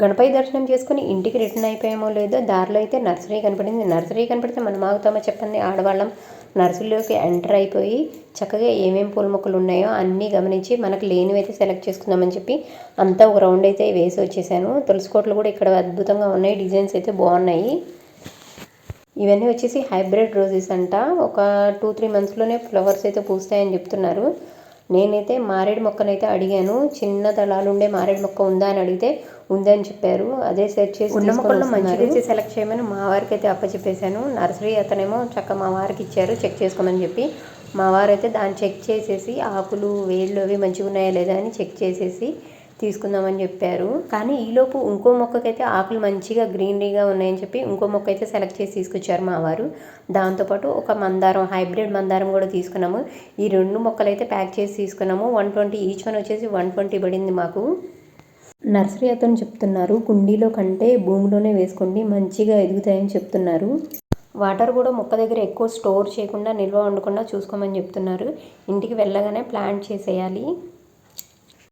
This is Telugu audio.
గణపతి దర్శనం చేసుకుని ఇంటికి రిటర్న్ అయిపోయామో లేదో దారిలో అయితే నర్సరీ కనపడింది. నర్సరీ కనపడితే మనం ఆగుతామో చెప్పండి ఆడవాళ్ళం. నర్సరీలోకి ఎంటర్ అయిపోయి చక్కగా ఏమేమి పూల మొక్కలు ఉన్నాయో అన్నీ గమనించి మనకు లేనివి అయితే సెలెక్ట్ చేసుకుందామని చెప్పి అంతా ఒక రౌండ్ అయితే వేసి వచ్చేసాను. తులసి కోట్లు కూడా ఇక్కడ అద్భుతంగా ఉన్నాయి. డిజైన్స్ అయితే బాగున్నాయి. ఇవన్నీ వచ్చేసి హైబ్రిడ్ రోజెస్ అంట. ఒక టూ త్రీ మంత్స్లోనే ఫ్లవర్స్ అయితే పూస్తాయని చెప్తున్నారు. నేనైతే మారేడు మొక్కనైతే అడిగాను చిన్న దళాలు ఉండే మారేడు మొక్క ఉందా అని అడిగితే ఉందని చెప్పారు. అదే సెర్చ్ చేసి ఉన్న మొక్కల్లో మంచిగా సెలెక్ట్ చేయమని మా వారికి అయితే అప్పచెప్పేశాను. నర్సరీ అతనేమో చక్క మా వారికి ఇచ్చారు చెక్ చేసుకోమని చెప్పి. మా వారైతే దాన్ని చెక్ చేసేసి ఆకులు వేళ్ళు అవి మంచిగా ఉన్నాయా లేదా అని చెక్ చేసేసి తీసుకుందామని చెప్పారు. కానీ ఈలోపు ఇంకో మొక్కకైతే ఆకులు మంచిగా గ్రీనరీగా ఉన్నాయని చెప్పి ఇంకో మొక్క అయితే సెలెక్ట్ చేసి తీసుకొచ్చారు మా వారు. దాంతోపాటు ఒక మందారం హైబ్రిడ్ మందారం కూడా తీసుకున్నాము. ఈ రెండు మొక్కలు అయితే ప్యాక్ చేసి తీసుకున్నాము. వన్ ట్వంటీ ఈచ్ వన్ వచ్చేసి వన్ ట్వంటీ పడింది మాకు. నర్సరీ అతను చెప్తున్నారు కుండీలో కంటే భూమిలోనే వేసుకోండి మంచిగా ఎదుగుతాయని చెప్తున్నారు. వాటర్ కూడా మొక్క దగ్గర ఎక్కువ స్టోర్ చేయకుండా నిల్వ ఉండకుండా చూసుకోమని చెప్తున్నారు. ఇంటికి వెళ్ళగానే ప్లాంట్ చేసేయాలి.